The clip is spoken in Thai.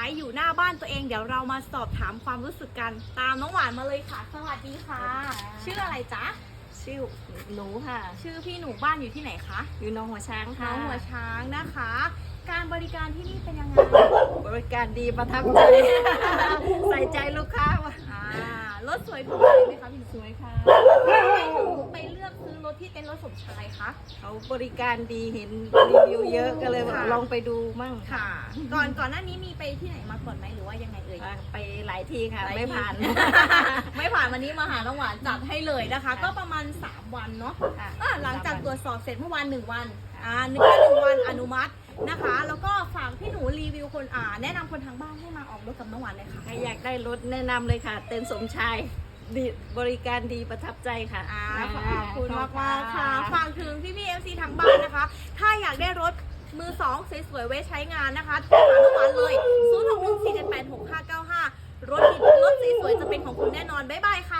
ายอยู่หน้าบ้านตัวเอง เดี๋ยวเรามาสอบถามความรู้สึกกันตามน้องหวานมาเลยค่ะ สวัสดีค่ะ ชื่ออะไรจ๊ะ ชื่อหนูค่ะ ชื่อพี่หนูบ้านอยู่ที่ไหนคะอยู่หน้องหัวช้างน้ค่ะองหัวช้างนะคะ การบริการที่นี่เป็นยังไงบริการดีประทับใจ ใส่ใจลูกค้าว่ะอ่ารถสวยถูกใจไหมคะพี่หนูสวยค่ะ ที่เต็นท์รถสมชายคะ เขาบริการดีเห็นรีวิวเยอะก็เลยว่าค่ะ ลองไปดูมั่งค่ะ ก่อนก่อนหน้านี้มีไปที่ไหนมาก่อนไหมหรือว่ายังไงเอ่ยไปหลายที่ค่ะหลายไม่ที่ผ่าน ไม่ผ่านวันนี้มาหาน้องหวานจัดให้เลยนะคะค่ะก็ประมาณ 3 วันเนาะค่ะอะหลังจากตรวจสอบเสร็จเมื่อวานหนึ่งวันอ่าหนึ่งแค่หนึ่งวันอนุมัตินะคะ แล้วก็ฝากพี่หนูรีวิวคนอ่าแนะนำคนทางบ้านให้มาออกรถกับน้องหวานเลยค่ะ ใครอยากได้รถแนะนำเลยค่ะ เต้นสมชาย ดีบริการดีประทับใจค่ะอ่าขอบคุณมากมากๆค่ะ ฝากถึงพี่พี่เอฟซีทางบ้านนะคะ ถ้าอยากได้รถมือสองสวยๆไว้ใช้งานนะคะโทรหาน้องหวานเลย0 6 1 4 7 8 6 5 9 5 รถดีรถสวยๆจะเป็นของคุณแน่นอน บ๊ายบายค่ะ